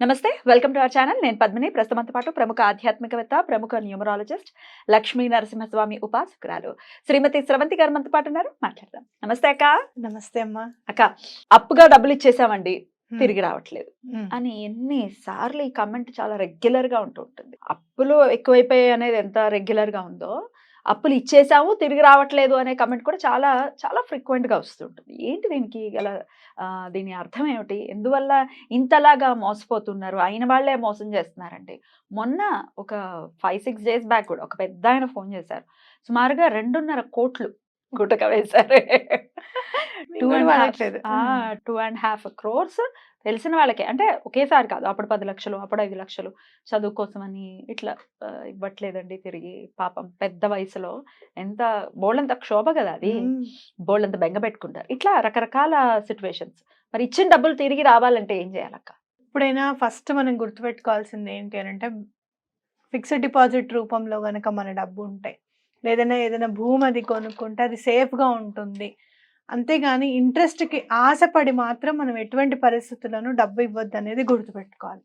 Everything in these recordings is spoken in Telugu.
నమస్తే వెల్కమ్ టు అవర్ ఛానల్. నేను పద్మిని. ప్రస్తుతంతో పాటు ప్రముఖ ఆధ్యాత్మికవేత్త ప్రముఖ న్యూమరాలజిస్ట్ లక్ష్మీ నరసింహస్వామి ఉపాసకురాలు శ్రీమతి స్రవంతి గారు మనతో పాటు ఉన్నారు. మాట్లాడదాం. నమస్తే అక్క. నమస్తే అమ్మా. అక్క అప్పుగా డబ్బులు ఇచ్చేసామండి. తిరిగి రావట్లేదు. అని ఎన్ని సార్లు ఈ కమెంట్ చాలా రెగ్యులర్గా ఉంటూ ఉంటుంది. అప్పులు ఎక్కువైపోయాయి అనేది ఎంత రెగ్యులర్గా ఉందో అప్పులు ఇచ్చేసాము తిరిగి రావట్లేదు అనే కమెంట్ కూడా చాలా చాలా ఫ్రీక్వెంట్గా వస్తుంటుంది. ఏంటి దీనికి గల దీని అర్థం ఏమిటి? ఎందువల్ల ఇంతలాగా మోసపోతున్నారు? అయిన వాళ్ళే మోసం చేస్తున్నారండి మొన్న ఒక ఫైవ్ సిక్స్ డేస్ బ్యాక్ కూడా ఒక పెద్ద ఆయన ఫోన్ చేశారు. సుమారుగా రెండున్నర కోట్లు గుటక వేశారు two and. Two and half crores తెలిసిన వాళ్ళకే. అంటే ఒకేసారి కాదు అప్పుడు పది లక్షలు అప్పుడు ఐదు లక్షలు చదువు కోసమని ఇట్లా ఇవ్వట్లేదండి తిరిగి పాపం పెద్ద వయసులో. ఎంత బోళ్ళంత క్షోభ కదా అది. బోళ్ళంత బెంగ పెట్టుకుంటారు. ఇట్లా రకరకాల సిచ్యువేషన్స్ మరి ఇచ్చిన డబ్బులు తిరిగి రావాలంటే ఏం చేయాలక్క? ఇప్పుడైనా ఫస్ట్ మనం గుర్తుపెట్టుకోవాల్సింది ఏంటి అని అంటే ఫిక్స్డ్ డిపాజిట్ రూపంలో గనక మన డబ్బు ఉంటే లేదన్నా ఏదైనా భూమి అది కొనుక్కుంటే అది సేఫ్గా ఉంటుంది. అంతేగాని ఇంట్రెస్ట్కి ఆశపడి మాత్రం మనం ఎటువంటి పరిస్థితుల్లోనూ డబ్బు ఇవ్వద్దు అనేది గుర్తుపెట్టుకోవాలి.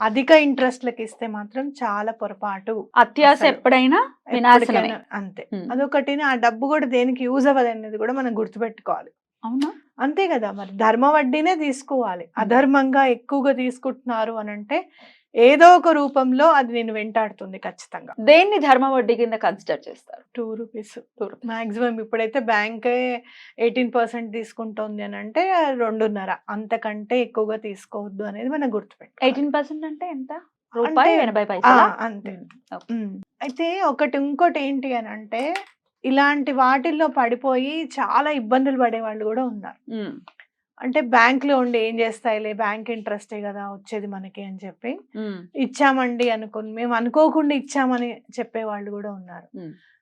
అధిక ఇంట్రెస్ట్లకి ఇస్తే మాత్రం చాలా పొరపాటు. అత్యాశ. ఎప్పుడైనా వినాశనమే. అంతే. అదొకటి ఆ డబ్బు కూడా దేనికి యూజ్ అవ్వదు అనేది కూడా మనం గుర్తుపెట్టుకోవాలి. అవునా? అంతే కదా మరి. ధర్మ వడ్డీనే తీసుకోవాలి. అధర్మంగా ఎక్కువగా తీసుకుంటున్నారు అని అంటే ఏదో ఒక రూపంలో అది నేను వెంటాడుతుంది ఖచ్చితంగా. దేన్ని ధర్మ వడ్డీ కింద కన్సిడర్ చేస్తారు? Two rupees. మాక్సిమం ఇప్పుడైతే బ్యాంకే ఎయిటీన్ పర్సెంట్ తీసుకుంటోంది అని అంటే రెండున్నర. అంతకంటే ఎక్కువగా తీసుకోవద్దు అనేది మనం గుర్తుపెట్టాలి ఎయిటీన్ పర్సెంట్ అంటే ఎంత? రూపాయి? ఎనభై పైసలా? అంతే. అయితే ఒకటి ఇంకోటి ఏంటి అని అంటే ఇలాంటి వాటిల్లో పడిపోయి చాలా ఇబ్బందులు పడే వాళ్ళు కూడా ఉన్నారు. అంటే బ్యాంక్లో ఉండి ఏం చేస్తాయిలే? బ్యాంక్ ఇంట్రెస్టే కదా వచ్చేది మనకి అని చెప్పి ఇచ్చామండి అనుకుని మేము అనుకోకుండా ఇచ్చామని చెప్పే వాళ్ళు కూడా ఉన్నారు.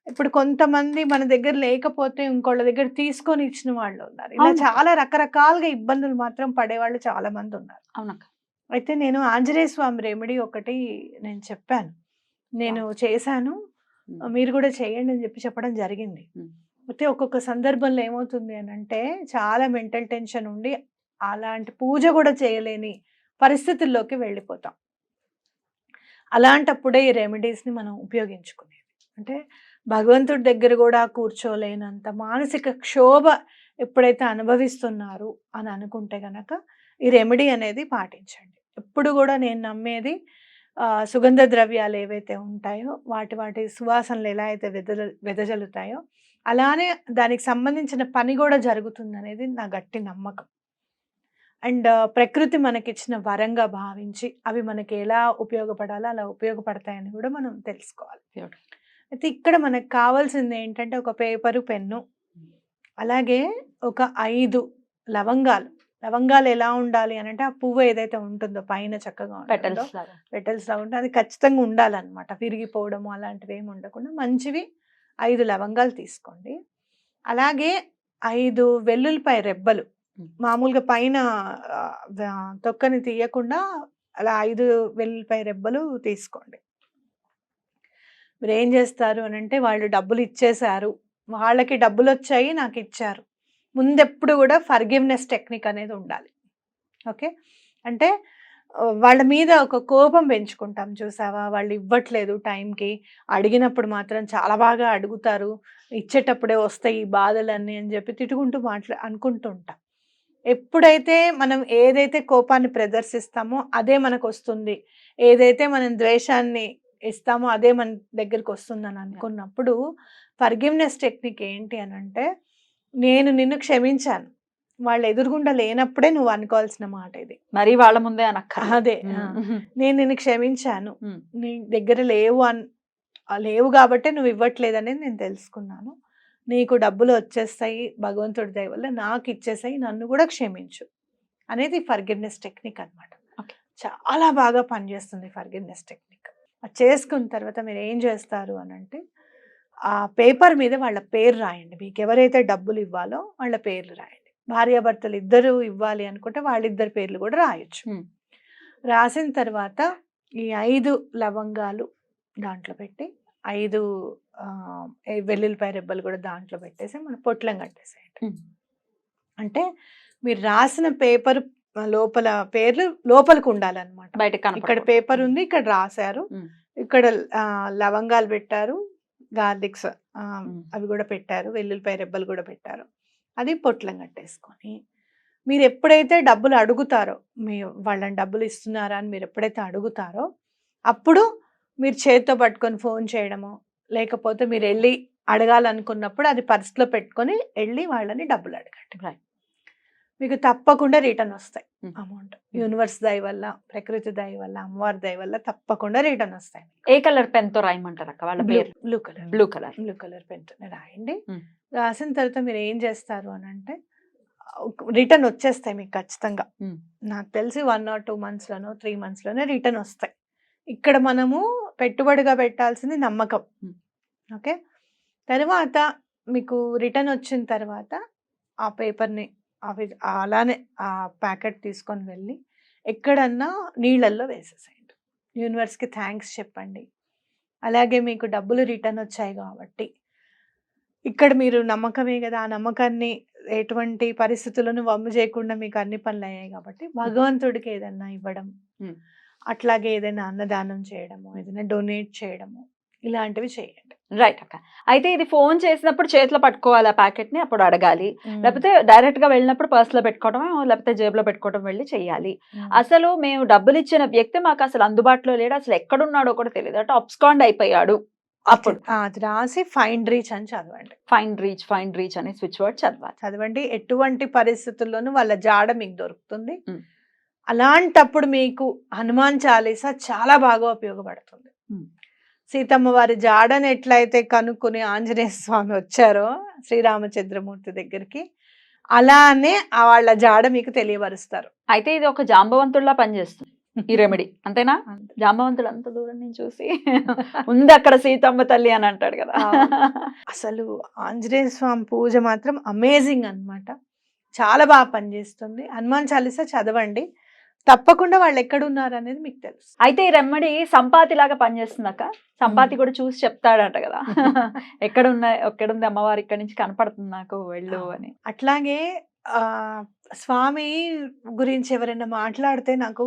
ఇప్పుడు కొంతమంది మన దగ్గర లేకపోతే ఇంకోళ్ళ దగ్గర తీసుకొని ఇచ్చిన వాళ్ళు ఉన్నారు. ఇలా. చాలా రకరకాలుగా ఇబ్బందులు మాత్రం పడేవాళ్ళు చాలా మంది ఉన్నారు. అవునక్క. అయితే నేను ఆంజనేయ స్వామి రెమెడీ ఒకటి నేను చెప్పాను. నేను చేశాను. మీరు కూడా చేయండి అని చెప్పి చెప్పడం జరిగింది. అయితే ఒక్కొక్క సందర్భంలో ఏమవుతుంది అని అంటే చాలా మెంటల్ టెన్షన్ ఉండి అలాంటి పూజ కూడా చేయలేని పరిస్థితుల్లోకి వెళ్ళిపోతాం. అలాంటప్పుడే ఈ రెమెడీస్ని మనం ఉపయోగించుకునేది అంటే భగవంతుడి దగ్గర కూడా కూర్చోలేనంత మానసిక క్షోభ ఎప్పుడైతే అనుభవిస్తున్నారు అని అనుకుంటే కనుక ఈ రెమెడీ అనేది పాటించండి. ఎప్పుడు కూడా నేను నమ్మేది సుగంధ ద్రవ్యాలు ఏవైతే ఉంటాయో వాటి వాటి సువాసనలు ఎలా అయితే వెదజ వెదజల్లుతాయో అలానే దానికి సంబంధించిన పని కూడా జరుగుతుంది అనేది నా గట్టి నమ్మకం. అండ్ ప్రకృతి మనకిచ్చిన వరంగా భావించి అవి మనకి ఎలా ఉపయోగపడాలో అలా ఉపయోగపడతాయని కూడా మనం తెలుసుకోవాలి. అయితే ఇక్కడ మనకు కావాల్సింది ఏంటంటే ఒక పేపరు పెన్ను అలాగే ఒక ఐదు లవంగాలు. లవంగాలు ఎలా ఉండాలి అని అంటే ఆ పువ్వు ఏదైతే ఉంటుందో పైన చక్కగా ఉంటుందో పెటల్స్ లాగా. పెటల్స్ లా ఉంటే అది ఖచ్చితంగా ఉండాలన్నమాట. విరిగిపోవడము అలాంటివి ఏమి ఉండకుండా మంచివి ఐదు లవంగాలు తీసుకోండి. అలాగే ఐదు వెల్లుల్లిపాయ రెబ్బలు. మ్మ్. మామూలుగా పైన తొక్కని తీయకుండా అలా ఐదు వెల్లుల్లిపాయ రెబ్బలు తీసుకోండి. మీరు ఏం చేస్తారు అని అంటే వాళ్ళు డబ్బులు ఇచ్చేశారు. వాళ్ళకి డబ్బులు వచ్చాయి నాకు ఇచ్చారు. ముందెప్పుడు కూడా ఫర్గివ్నెస్ టెక్నిక్ అనేది ఉండాలి. ఓకే? అంటే వాళ్ళ మీద ఒక కోపం పెంచుకుంటాం చూసావా? వాళ్ళు ఇవ్వట్లేదు టైంకి. అడిగినప్పుడు మాత్రం చాలా బాగా అడుగుతారు. ఇచ్చేటప్పుడే వస్తాయి ఈ బాధలన్నీ అని చెప్పి తిట్టుకుంటూ మాట్లా అనుకుంటూ ఉంటాం. ఎప్పుడైతే మనం ఏదైతే కోపాన్ని ప్రదర్శిస్తామో అదే మనకు వస్తుంది. ఏదైతే మనం ద్వేషాన్ని ఇస్తామో అదే మన దగ్గరికి వస్తుందని అనుకున్నప్పుడు ఫర్గివ్నెస్ టెక్నిక్ ఏంటి అని అంటే నేను నిన్ను క్షమించాను. వాళ్ళు ఎదురుగుండా లేనప్పుడే నువ్వు అనుకోవాల్సిన మాట ఇది. మరి వాళ్ళ ముందే అనక్క. అదే. నేను నిన్ను క్షమించాను. నీ దగ్గర లేవు అన్ లేవు కాబట్టే నువ్వు ఇవ్వట్లేదనేది నేను తెలుసుకున్నాను. నీకు డబ్బులు వచ్చేస్తాయి భగవంతుడి దయ వల్ల నాకు ఇచ్చేసాయి నన్ను కూడా క్షమించు అనేది ఫర్గివ్నెస్ టెక్నిక్ అనమాట. చాలా బాగా పనిచేస్తుంది ఫర్గివ్నెస్ టెక్నిక్ అది చేసుకున్న తర్వాత మీరు ఏం చేస్తారు అని అంటే ఆ పేపర్ మీద వాళ్ళ పేరు రాయండి మీకు ఎవరైతే డబ్బులు ఇవ్వాలో వాళ్ళ పేర్లు రాయండి భార్యాభర్తలు ఇద్దరు ఇవ్వాలి అనుకుంటే వాళ్ళిద్దరి పేర్లు కూడా రాయొచ్చు. రాసిన తర్వాత ఈ ఐదు లవంగాలు దాంట్లో పెట్టి ఐదు వెల్లుల్లిపాయ రెబ్బలు కూడా దాంట్లో పెట్టేసి మనం పొట్లం కట్టేసేయండి. అంటే మీరు రాసిన పేపర్ లోపల పేర్లు లోపలికి ఉండాలన్నమాట బయటకు ఇక్కడ. పేపర్ ఉంది ఇక్కడ రాశారు. ఇక్కడ లవంగాలు పెట్టారు గార్లిక్స్. అవి కూడా పెట్టారు వెల్లుల్లిపాయ రెబ్బలు కూడా పెట్టారు అది పొట్లం కట్టేసుకొని మీరు ఎప్పుడైతే డబ్బులు అడుగుతారో మీ వాళ్ళని డబ్బులు ఇస్తున్నారా అని మీరు ఎప్పుడైతే అడుగుతారో అప్పుడు మీరు చేతితో పట్టుకొని ఫోన్ చేయడము లేకపోతే మీరు వెళ్ళి అడగాలనుకున్నప్పుడు అది పర్స్లో పెట్టుకొని వెళ్ళి వాళ్ళని డబ్బులు అడగండి Right. మీకు తప్పకుండా రిటర్న్ వస్తాయి. అమౌంట్. యూనివర్స్ దయ వల్ల ప్రకృతి దయ వల్ల అమ్మవారి దయ వల్ల తప్పకుండా రిటర్న్ వస్తాయి ఏ కలర్ పెన్తో రాయమంటారు అక్క? వాళ్ళ పేరు? Blue colour. Blue colour. Blue colour pen రాయండి. Hmm. రాసిన తర్వాత మీరు ఏం చేస్తారు అని అంటే రిటర్న్ వచ్చేస్తాయి మీకు ఖచ్చితంగా. నాకు తెలిసి వన్ ఆర్ టూ మంత్స్లోనో త్రీ మంత్స్లోనే రిటర్న్ వస్తాయి. ఇక్కడ మనము పెట్టుబడిగా పెట్టాల్సింది నమ్మకం. ఓకే? తర్వాత మీకు రిటర్న్ వచ్చిన తర్వాత ఆ పేపర్ని అవి అలానే ఆ ప్యాకెట్ తీసుకొని వెళ్ళి ఎక్కడన్నా నీళ్ళల్లో వేసేసేయండి. యూనివర్స్కి థ్యాంక్స్ చెప్పండి. అలాగే మీకు డబ్బులు రిటర్న్ వచ్చాయి కాబట్టి. ఇక్కడ మీరు నమ్మకమే కదా! ఆ నమ్మకాన్ని ఎటువంటి పరిస్థితులను వమ్ము చేయకుండా మీకు అన్ని పనులు అయ్యాయి కాబట్టి భగవంతుడికి ఏదైనా ఇవ్వడం. అట్లాగే ఏదైనా అన్నదానం చేయడము ఏదైనా డొనేట్ చేయడము ఇలాంటివి చేయండి. రైట్ అక్క. అయితే ఇది ఫోన్ చేసినప్పుడు చేతిలో పట్టుకోవాలి ఆ ప్యాకెట్ని అప్పుడు అడగాలి. లేకపోతే డైరెక్ట్గా వెళ్ళినప్పుడు పర్స్లో పెట్టుకోవడం లేకపోతే జేబులో పెట్టుకోవడం వెళ్ళి చెయ్యాలి Hmm. అసలు మేము డబ్బులు ఇచ్చిన వ్యక్తి మాకు అసలు అందుబాటులో లేడు అసలు ఎక్కడున్నాడో కూడా తెలియదు అంటే అప్స్కాండ్ అయిపోయాడు అప్పుడు. అది రాసి ఫైండ్ రీచ్ అని చదవండి. ఫైన్ రీచ్ ఫైన్ రీచ్ అనే స్విచ్ వర్డ్ చదవాలి. చదవండి. ఎటువంటి పరిస్థితుల్లోనూ వాళ్ళ జాడ మీకు దొరుకుతుంది. అలాంటప్పుడు మీకు హనుమాన్ చాలీసా చాలా బాగా ఉపయోగపడుతుంది. సీతమ్మ వారి జాడని ఎట్లయితే కనుక్కుని ఆంజనేయ స్వామి వచ్చారో శ్రీరామచంద్రమూర్తి దగ్గరికి అలానే ఆ వాళ్ళ జాడ మీకు తెలియపరుస్తారు. అయితే ఇది ఒక జాంబవంతుడిలా పనిచేస్తుంది ఈ రెమెడీ. అంతేనా? అంతే. జాంబవంతుడు అంత దూరం నుంచి చూసి ఉంది అక్కడ సీతమ్మ తల్లి అని అంటాడు కదా. అసలు ఆంజనేయ స్వామి పూజ మాత్రం అమేజింగ్ అన్నమాట. చాలా బాగా పనిచేస్తుంది. హనుమాన్ చాలీసా చదవండి. తప్పకుండా వాళ్ళు ఎక్కడున్నారు అనేది మీకు తెలుసు. అయితే ఈ రెమెడీ సంపాతి లాగా పనిచేస్తుంది అక్క సంపాతి కూడా చూసి చెప్తాడంట కదా. ఎక్కడ ఉన్నాయి ఎక్కడుంది అమ్మవారు ఇక్కడ నుంచి కనపడుతుంది నాకు వెళ్ళు అని. అట్లాగే ఆ స్వామి గురించి ఎవరైనా మాట్లాడితే నాకు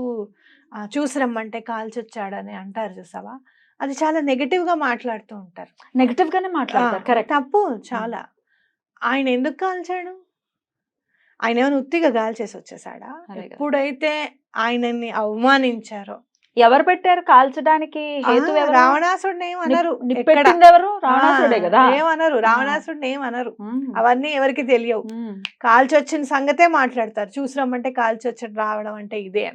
చూసి రమ్మంటే కాల్చొచ్చాడని అంటారు చూసావా? అది చాలా నెగటివ్గా మాట్లాడుతూ ఉంటారు. నెగటివ్ గానే మాట్లాడతారు తప్పు చాలా. ఆయన ఎందుకు కాల్చాడు? ఆయన ఏమైనా ఉత్తిగా కాల్చేసి వచ్చేసాడా. ఎప్పుడైతే ఆయనని అవమానించారో. ఎవరు పెట్టారు? కాల్చడానికి? రావణాసుడిని ఏమనరు ఎవరు? రావణాసుడే కదా? ఏమనరు రావణాసుడిని ఏమనరు. అవన్నీ ఎవరికి తెలియవు. ఉమ్. కాల్చి వచ్చిన సంగతే మాట్లాడతారు. చూసి రమ్మంటే కాల్చి వచ్చి రావడం అంటే ఇదే.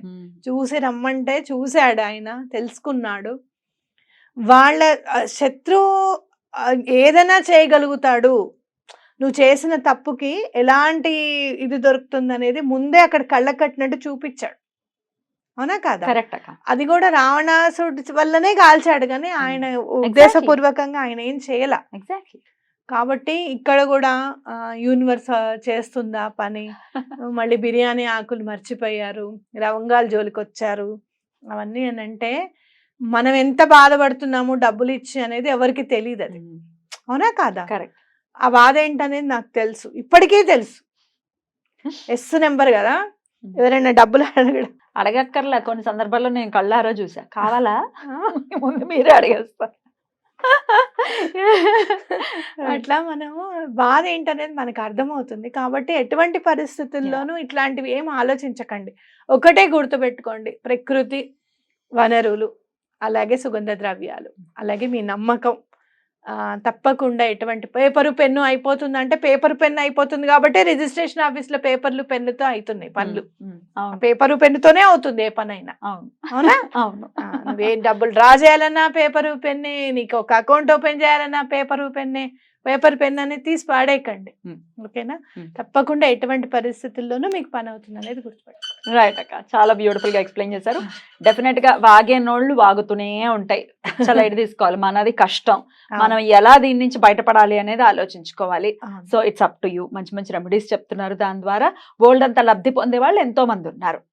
చూసి రమ్మంటే చూశాడు ఆయన తెలుసుకున్నాడు. వాళ్ళ శత్రువు ఏదైనా చేయగలుగుతాడు. నువ్వు చేసిన తప్పుకి ఎలాంటి ఇది దొరుకుతుంది అనేది ముందే అక్కడ కళ్ళ కట్టినట్టు చూపించాడు. అవునా కాదా? కరెక్ట్ అక్క. అది కూడా రావణాసుడి వల్లనే కాల్చాడు కానీ ఆయన ఉద్దేశపూర్వకంగా ఆయన ఏం చేయాల. ఎగ్జాక్ట్లీ కాబట్టి ఇక్కడ కూడా యూనివర్స్ చేస్తుందా పని? మళ్ళీ బిర్యానీ ఆకులు మర్చిపోయారు లవంగాలు జోలికి వచ్చారు అవన్నీ అని అంటే మనం ఎంత బాధపడుతున్నాము డబ్బులు ఇచ్చి అనేది ఎవరికి తెలియదు అది. అవునా కాదా? కరెక్ట్ ఆ బాధ ఏంటనేది నాకు తెలుసు. ఇప్పటికీ తెలుసు. ఎస్ నెంబర్ కదా? ఎవరైనా డబ్బులు అడగడం అడగక్కర్లే కొన్ని సందర్భాల్లో నేను కళ్ళారా చూసా కావాలా? ముందు మీరే అడిగేస్తారు. అట్లా మనము బాధ ఏంటనేది మనకు అర్థమవుతుంది. కాబట్టి ఎటువంటి పరిస్థితుల్లోనూ ఇట్లాంటివి ఏం ఆలోచించకండి. ఒకటే గుర్తుపెట్టుకోండి. ప్రకృతి వనరులు అలాగే సుగంధ ద్రవ్యాలు అలాగే మీ నమ్మకం. తప్పకుండా ఎటువంటి పేపరు పెన్ను అయిపోతుంది అంటే పేపర్ పెన్ను అయిపోతుంది కాబట్టి రిజిస్ట్రేషన్ ఆఫీస్లో పేపర్లు పెన్నుతో అవుతున్నాయి పనులు. పేపరు పెన్నుతోనే అవుతుంది ఏ పనైనా. అవును. అవునా? నువ్వే డబ్బులు డ్రా చేయాలన్నా పేపర్ పెన్నే నీకు ఒక అకౌంట్ ఓపెన్ చేయాలన్నా పేపర్ పెన్నే పేపర్ పెన్ అనేది తీసి పాడేయకండి. ఓకేనా. తప్పకుండా ఎటువంటి పరిస్థితుల్లోనూ మీకు పని అవుతుంది అనేది గుర్తుపెట్టుకోండి రైట్ అక్క. చాలా బ్యూటిఫుల్గా ఎక్స్ప్లెయిన్ చేశారు. డెఫినెట్గా వాగే నోళ్ళు వాగుతూనే ఉంటాయి. చాలా లైట్ తీసుకోవాలి. మనది కష్టం. మనం ఎలా దీని నుంచి బయటపడాలి అనేది ఆలోచించుకోవాలి. So it's up to you మంచి మంచి రెమెడీస్ చెప్తున్నారు. దాని ద్వారా బోల్డ్ అంత లబ్ధి పొందే వాళ్ళు ఎంతో మంది ఉన్నారు.